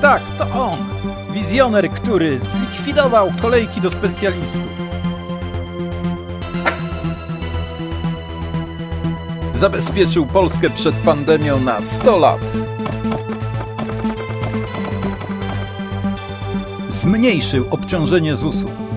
tak, to on. Wizjoner, który zlikwidował kolejki do specjalistów. Zabezpieczył Polskę przed pandemią na 100 lat. Zmniejszył obciążenie ZUS-u.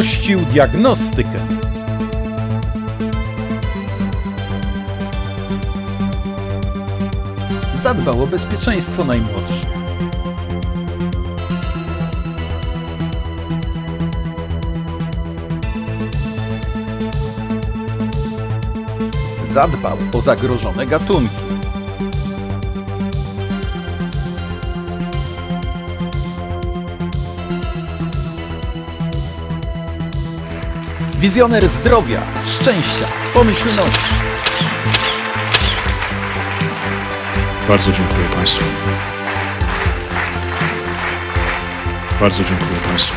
Uprościł diagnostykę. Zadbał o bezpieczeństwo najmłodszych. Zadbał o zagrożone gatunki. Wizjoner zdrowia, szczęścia, pomyślności. Bardzo dziękuję Państwu. Bardzo dziękuję Państwu.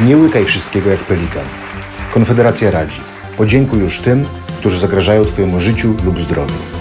Nie łykaj wszystkiego jak pelikan. Konfederacja radzi. Podziękuj już tym, którzy zagrażają Twojemu życiu lub zdrowiu.